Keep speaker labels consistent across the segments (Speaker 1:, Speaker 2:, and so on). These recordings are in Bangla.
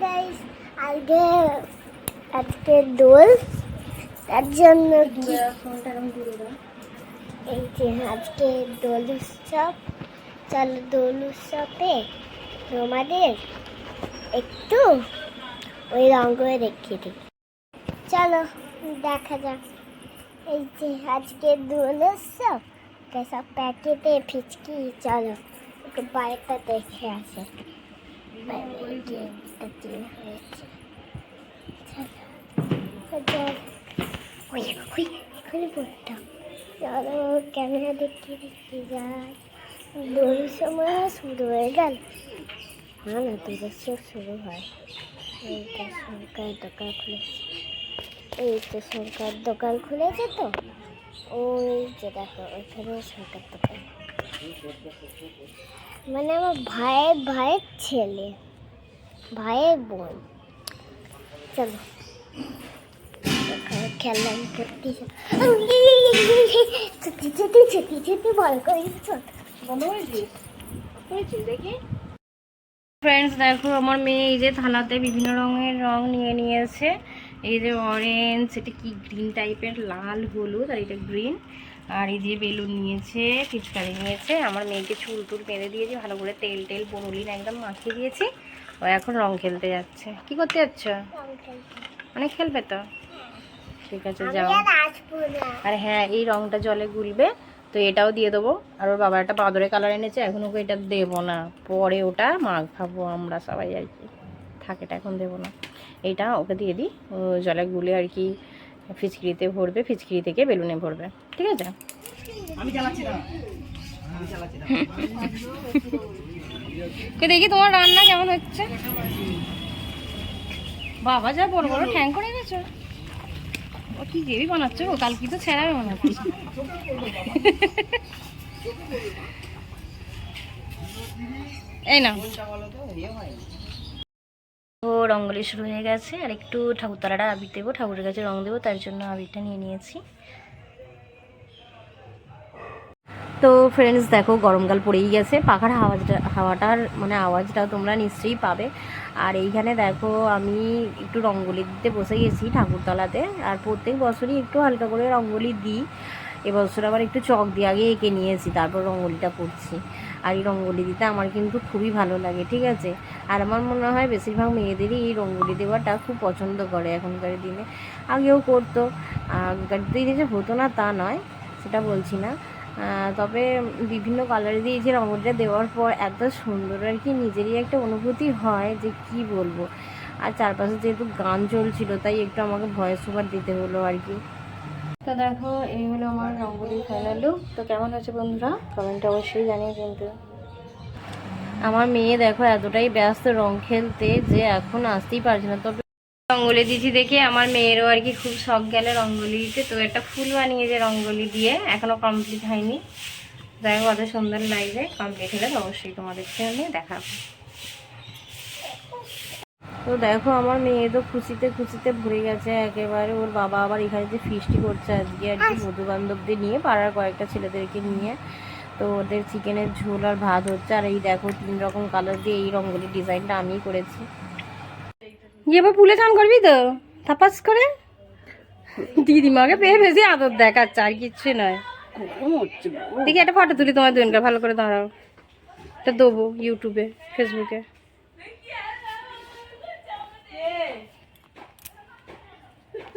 Speaker 1: গাইস আজকে আজকে দোল তার জন্য এই যে আজকে দোল উৎসব চলো দোল উৎসবে তোমাদের একটু ওই রঙ করে দেখিয়ে দিই চলো দেখা যাক এই যে আজকে দোল উৎসব সব প্যাকেটে ফিচকি চলো একটু বাইরেটা দেখে আসে এখানে পড়তাম চলো ক্যামেরা দেখিয়ে দেখতে যাই দোল সময় শুরু হয়ে গেল হ্যাঁ না দোলের সব শুরু হয় এইটা সরকার দোকান খুলেছে এই তো সরকার দোকান খুলেছে তো ওই যে দেখো, ওইখানে সরকার দোকান। মানে আমার ভাইয়ের ভাইয়ের ছেলে ভাইয়ের বোন। চলো। খেললাম করতে ছুটি ছুটি ছুটি ছুটি বল করে
Speaker 2: ফ্রেন্ডস দেখো। আমার মেয়ে এই যে থালাতে বিভিন্ন রঙের রং নিয়ে নিয়েছে। এই যে অরেঞ্জ এটা কি গ্রিন টাইপের লাল হলুদ আর এটা গ্রিন আর এই যে বেলুন নিয়েছে পিচকারি নিয়েছে আমার মেয়েকে চুল টুল বেঁধে দিয়েছি ভালো করে তেল টেল বনুলিন একদম মাখিয়ে দিয়েছি। ও এখন রং খেলতে যাচ্ছে। কি করতে যাচ্ছ? অনেক খেলবে তো? ঠিক আছে যাও।
Speaker 1: আর
Speaker 2: হ্যাঁ এই রংটা জলে গুলবে তো এটাও দিয়ে দেবো। আর ওর বাবা একটা বাদরে কালার এনেছে এখন ওকে এটা দেবো না। পরে ওটা মাখাবো আমরা সবাই আর কি। থাকে এটা এখন দেবো না। এইটা ওকে দিয়ে দিই ও জলে গুলে আর কি ফিচকিরিতে ভরবে ফিচকিরি থেকে বেলুনে ভরবে। ঠিক আছে? দেখি তোমার রান্না কেমন হচ্ছে? বাবা যা বড় বড় ঠ্যাং করে গেছো ও কি গ্রেভি বানাচ্ছো গো? কাল কি তো ছেড়াবে মনে হচ্ছে এই না ও রঙ্গলি শুরু হয়ে গেছে। আর একটু ঠাকুরতলাটা আবির দেবো ঠাকুরের কাছে রং দেবো তার জন্য আবিরটা নিয়ে নিয়েছি। তো ফ্রেন্ডস দেখো গরমকাল পড়েই গেছে। পাখার হাওয়াটা হাওয়াটার মানে আওয়াজটা তোমরা নিশ্চয়ই পাবে। আর এইখানে দেখো, আমি একটু রঙ্গোলি দিতে বসে গেছি ঠাকুরতলাতে। আর প্রত্যেক বছরই একটু হালকা করে রঙ্গোলি দিই। এবছর আবার একটু চক দিয়ে আগে এঁকে নিয়েছি, তারপর রঙ্গোলিটা করছি। আর এই রঙ্গোলি দিতে আমার কিন্তু খুবই ভালো লাগে, ঠিক আছে? আর আমার মনে হয় বেশিরভাগ মেয়েদেরই এই রঙ্গোলি দেওয়াটা খুব পছন্দ করে এখনকার দিনে। আগেও করতো। আগেকার দিনে যে হতো না তা নয়, সেটা বলছি না। তবে বিভিন্ন কালারে দিয়ে যে রঙটা দেওয়ার পর এত সুন্দর আর কি নিজেরই একটা অনুভূতি হয় যে কি বলব। আর চারপাশে যেহেতু গান চলছিল, তাই একটু আমাকে ভয়েস ওভার দিতে হলো আর কি। তো দেখো, এই হলো আমার রঙ্গোলির ফাইনাল লুক তো কেমন হয়েছে বন্ধুরা? কমেন্টে অবশ্যই জানিয়ে কিন্তু। আমার মেয়ে দেখো এতটাই ব্যস্ত রং খেলতে যে এখন আসতেই পারছে না। তবে রঙ্গোলি দিয়েছি দেখে আমার মেয়েরও আর কি খুব শখ গেল রঙ্গোলি দিতে। তো একটা ফুল বানিয়েছে রঙ্গোলি দিয়ে, এখনও কমপ্লিট হয়নি। যাই হোক কত সুন্দর লাগবে কমপ্লিট হলে অবশ্যই তোমাদেরকে আমি দেখাবো। তো দেখো, আমার মেয়ে তো খুশিতে খুশিতে ভরে গেছে একেবারে। ওর বাবা আবার এখানে যে ফিস্টি করছে আজকে আর কি বন্ধু বান্ধবদের নিয়ে, পাড়ার কয়েকটা ছেলেদেরকে নিয়ে। তো ওদের চিকেনের ঝোল আর ভাত হচ্ছে। আর এই দেখো, তিন রকম কালার দিয়ে এই রঙ্গোলি ডিজাইনটা আমিই করেছি। এবার পুলে চান করবি তো? থাপাস করে? দিদিমাকে পেয়ে বেশি আদর দেখাচ্ছে আর কিচ্ছু নয়। দেখি একটা ফটো তুলি তোমার দুজনকে ভালো করে দাঁড়াও। এটা দেবো ইউটিউবে ফেসবুকে।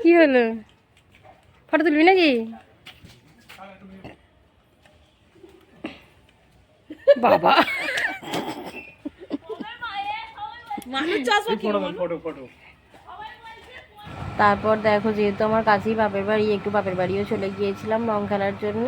Speaker 2: কি হলো? ফটো তুলবি নাকি? বাবা। মানুষ চাষ ফটো ফটো তারপর দেখো যেহেতু আমার কাছেই বাপের বাড়ি, একটু বাপের বাড়িও চলে গিয়েছিলাম রং খেলার জন্য।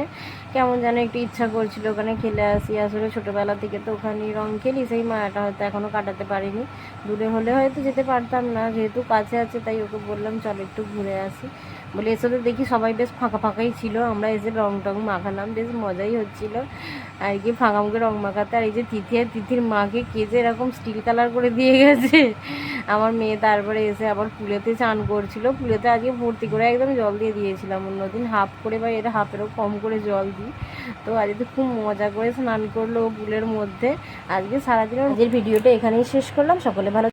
Speaker 2: কেমন যেন একটু ইচ্ছা করছিল ওখানে খেলে আসি। আসলে ছোটোবেলা থেকে তো ওখানেই রং খেলি, সেই মায়াটা হয়তো এখনও কাটাতে পারিনি। দূরে হলে হয়তো যেতে পারতাম না, যেহেতু কাছে আছে তাই ওকে বললাম, চল একটু ঘুরে আসি। বলে, এসে তো দেখি, সবাই বেশ ফাঁকা ফাঁকাই ছিল। আমরা এসে রং টং মাখালাম, বেশ মজাই হচ্ছিল। আর কি ফাঁকা মুখে রং মাখাতে, আর এই যে তিথি, আর তিথির মাকে কে যে এরকম স্টিল কালার করে দিয়ে গেছে। আমার মেয়ে তারপরে এসে আবার পুলেতে চান করছিল। পুলেতে আজকে ভর্তি করে একদম জল দিয়ে দিয়েছিলাম অন্যদিন হাফ করে বা এটা হাফেরও কম করে জল দিই। তো আজকে তো খুব মজা করে স্নান করল পুলের মধ্যে। আজকে সারাদিন আজকের ভিডিওটা এখানেই শেষ করলাম, সকলে ভালো